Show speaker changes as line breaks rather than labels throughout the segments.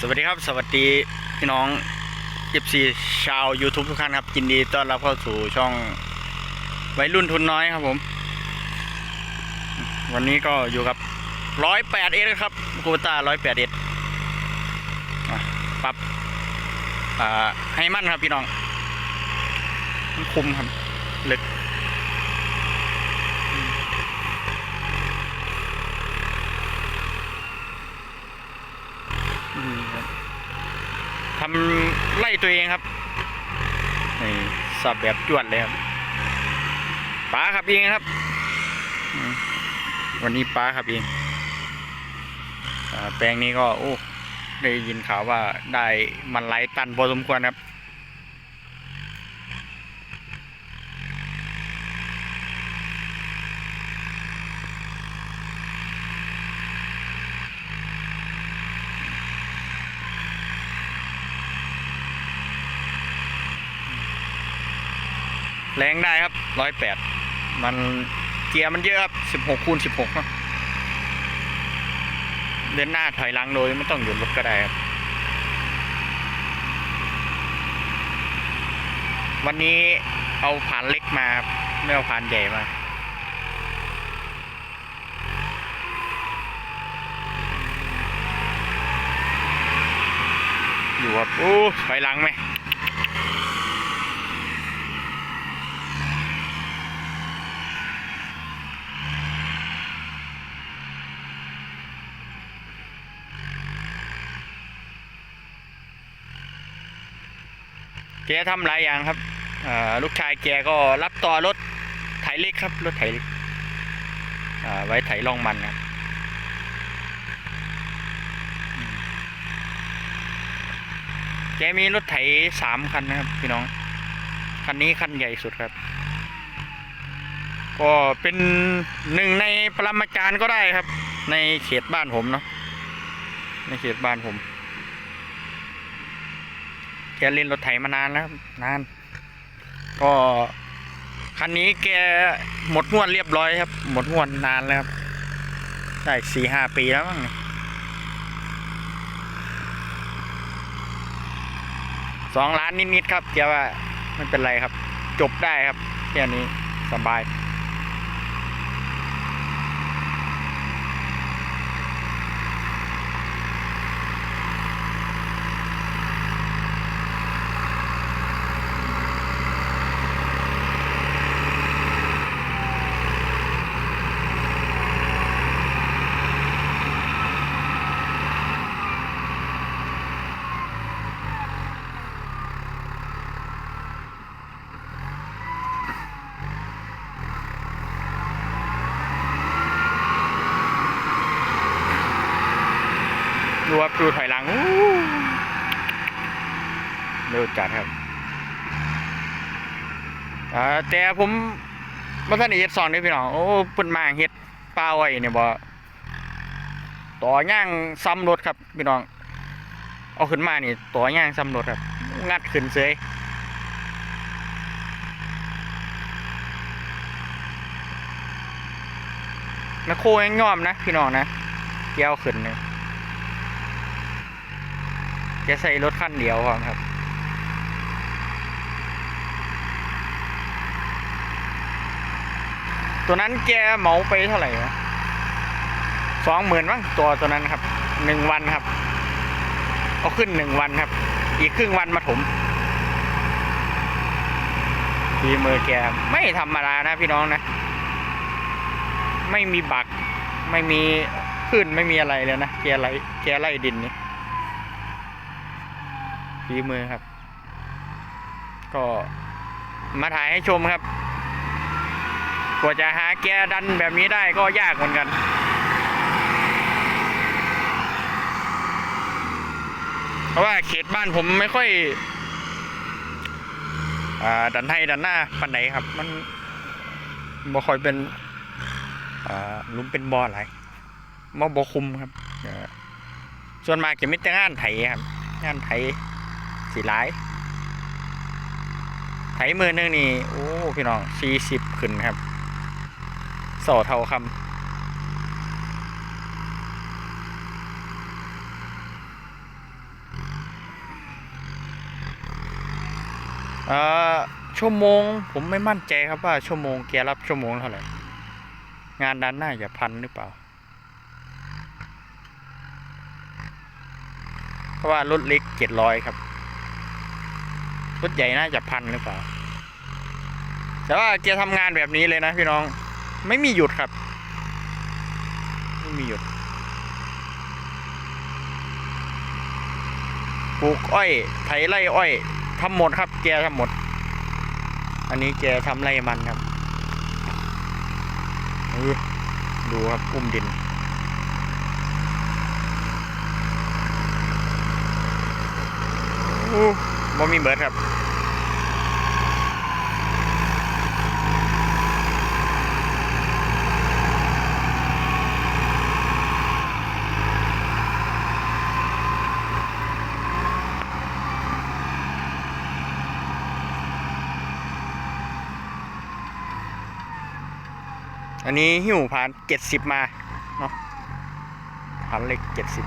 สวัสดีครับ สวัสดีพี่น้องเอฟซีชาว YouTube ทุกท่านครับยินดีต้อนรับเข้าสู่ช่องวัยรุ่นทุนน้อยครับผม วันนี้ก็อยู่กับร้อยแปดเอครับคูต้าร้อยแปดเอปรับอ่าให้มั่นครับพี่น้อง คุมครับ ลึก อืมครับ ทำไล่ตัวเองครับนี่สับแบบจวดเลยครับป๋าขับเองครับ วันนี้ป๋าขับเองอาแปลงนี้ก็โอ้ได้ยินข่าวว่าได้มันไหลตันพอสมควรครับ แรงได้ครับร้อยแปดมันเกียร์มันเยอะครับสิบหกคูณสิบหกเดินหน้าถอยหลังโดยไม่ต้องหยุดรถก็ได้ครับ วันนี้เอาผ่านเล็กมาครับไม่เอาผ่านใหญ่มาอยู่ครับโอ้ถอยหลังไหม แกทำหลายอย่างครับลูกชายแกก็รับต่อรถไถเล็กครับ รถไถเล็กไว้ไถลองมันครับแกมีรถไถสามคันนะครับพี่น้อง คันนี้คันใหญ่สุดครับ ก็เป็นหนึ่งในปรมาจารย์ก็ได้ครับ ในเขตบ้านผมเนาะในเขตบ้านผม แกเล่นรถไถมานานแล้วนาน ก็คันนี้แกหมดงวดเรียบร้อยครับ หมดงวดนานแล้วครับได้สี่ห้าปีแล้วมั้งสองล้านนิดๆครับแกว่าไม่เป็นไรครับ จบได้ครับแค่นี้สบาย ดูถอยหลังเร็วจัดครับแต่ผมมาท่านเฮ็ดซองนี่พี่น้อง โอ้เพิ่นมาเฮ็ดป้าไว้เนี่ยบ่ต่อย่างซ้ำรถครับพี่น้อง เอาขึ้นมานี่ต่อย่างซ้ำรถครับ งัดขึ้นเสยแมคโคยังยอมนะ พี่น้องนะเกี่ยวขึ้นเนี่ย จะใส่รถคันเดียวครับตัวนั้นแกเหมาไปเท่าไหร่วะสองหมื่นมั้งตัวตัวนั้นครับหนึ่งวันครับ เอาขึ้นหนึ่งวันครับ อีกครึ่งวันมาถมทีมือแกไม่ธรรมดานะพี่น้องนะ ไม่มีบัก ไม่มีขึ้นไม่มีอะไรเลยนะแกไล่แกไล่ดินนี่ ฝีมือครับ ก็มาถ่ายให้ชมครับ กว่าจะหาแกดันแบบนี้ได้ก็ยากเหมือนกัน เพราะว่าเขตบ้านผมไม่ค่อยอดันให้ดันหน้าปันไหนครับ มันบ่ค่อยเป็นลุมเป็นบ่ออะไรมาบ่คุมครับส่วนมากจะไม่แต่งานไถครับ งานไถ สิหลายไถมือนึงนี่โอ้พี่น้องสี่สิบขึ้นครับสอเท่าคำชั่วโมง ผมไม่มั่นใจครับว่าชั่วโมงแกรับชั่วโมงเท่าไหร่ งานด้านหน้าอย่าพันหรือเปล่า เพราะว่ารถเล็กเจ็ดร้อยครับ รถใหญ่น่าจะพันหรือเปล่า แต่ว่าแกทำงานแบบนี้เลยนะพี่น้อง ไม่มีหยุดครับ ไม่มีหยุดปลูกอ้อยไถไร่อ้อยทำหมดครับ แกทำหมด อันนี้แกทำไร่มันครับดูครับอุ้มดินอู้ บ่มีเบิร์ดครับอันนี้หิ้วผ่านเจ็ดสิบมาเนาะผ่านเล็กเจ็ดสิบ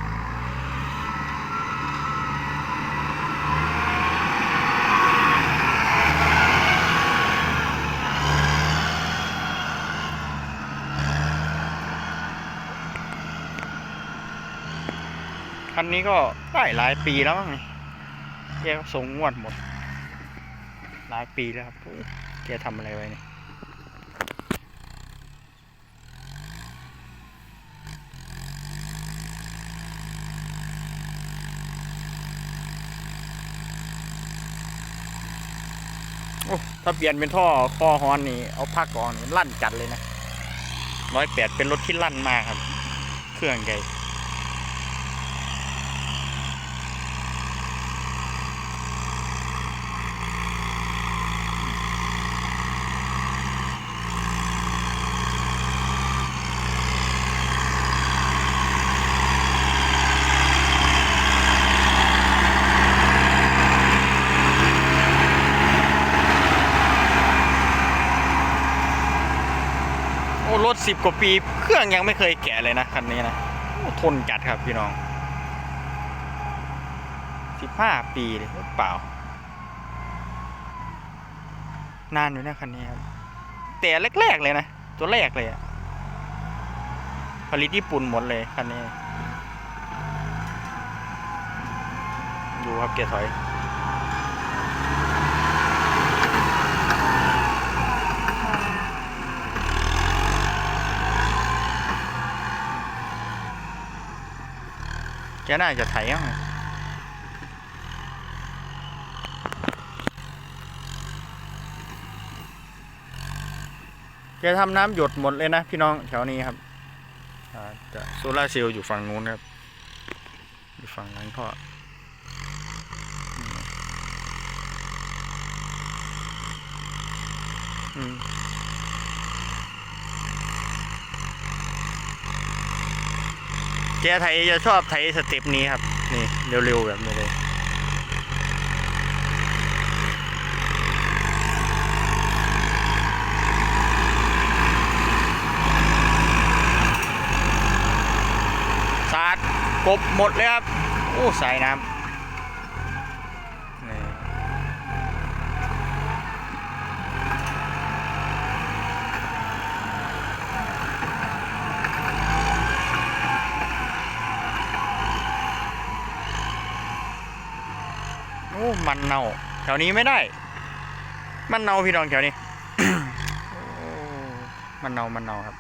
คันนี้ก็ได้หลายปีแล้วมั้งนี่แกส่งงวดหมด หลายปีแล้วครับแกทำอะไรไว้เนี่ยโอ้ถ้าเปลี่ยนเป็นท่อคอฮอนนี่ เอาพักก่อนนี่ลั่นจัดเลยนะร้อยแปดเป็นรถที่ลั่นมากครับ เครื่องใหญ่ สิบกว่าปี เครื่องยังไม่เคยแกะเลยนะคันนี้นะทนจัดครับพี่น้องสิบห้าปีเลยหรือเปล่า นานอยู่นะคันนี้ครับแต่แรกๆเลยนะ ตัวแรกเลยอะผลิตญี่ปุ่นหมดเลยคันนี้ ดูครับเกียร์ถอย แกน่าจะไถอะแกทำน้ำหยดหมดเลยนะพี่น้องแถวนี้ครับจะโซล่าเซลล์อยู่ฝั่งนู้นครับ อยู่ฝั่งนั้นก็อืมอืม เจ๊ไทยจะชอบไทยสเต็ปนี้ครับ นี่เร็วๆแบบนี้เลยสาดกบหมดเลยครับ โอ้ สายน้ำนี่โอ้ มันเน่าแถวนี้ไม่ได้ มันเน่าพี่น้องแถวนี้มันเน่ามันเน่าครับ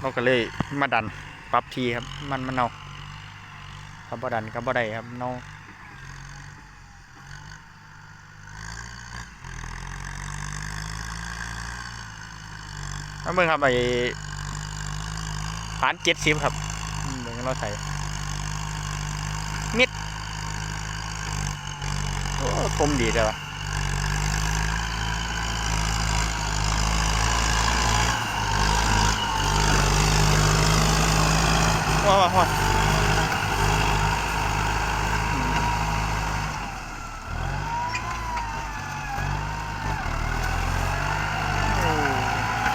เราก็เลยมาดันปรับทีครับ มันมันเน่าครับบ่ดันครับบ่ได้ครับเน่าเอาเบิ่งครับไอ้ผ่านเจ็ดสิบครับอืมเบิ่งเราใส่มิด คมดีเลยวะว้าวว้าว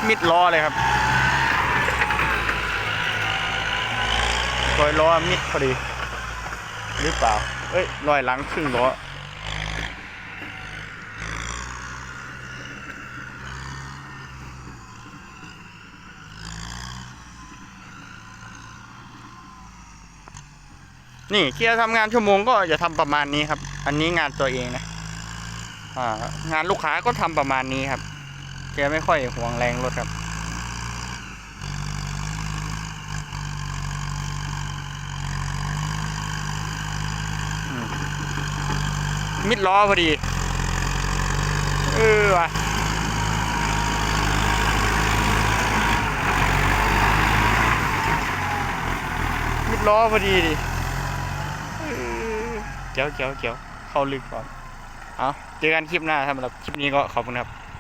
มิดล้อเลยครับรอยล้อมิดพอดี หรือเปล่า เอ้ยรอยหลังครึ่งล้อ นี่เกียร์ทำงานชั่วโมงก็จะทำประมาณนี้ครับ อันนี้งานตัวเองนะอ่างานลูกค้าก็ทำประมาณนี้ครับแกไม่ค่อยห่วงแรงรถครับมมิดล้อพอดี เออว่ะมิดล้อพอดีดิ เออเจ๋วเจ๋วเจ๋วเข้าลึกก่อน เอาเจอกันคลิปหน้าสำหรับคลิปนี้ก็ขอบคุณครับ